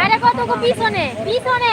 আরে কত পিছনে পিছনে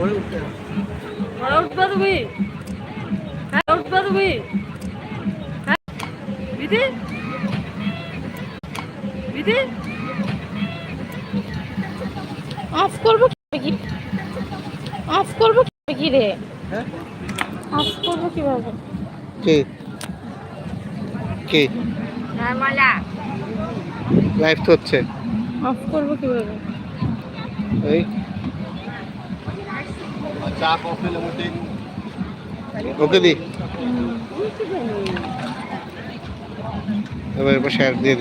তো পিছনে এই টুকু পিছনে পিছনে তুমি? হ্যাঁ উঠবা তুমি? হ্যাঁ? বিধি? বিধি? অফ করব কি? অফ করব কি রে? অফ করব কীভাবে? কে? কে? নরমালা লাইভ তো হচ্ছে অফ করব কীভাবে? এই ওকে দি। এবার এবার শেয়ার দিয়ে।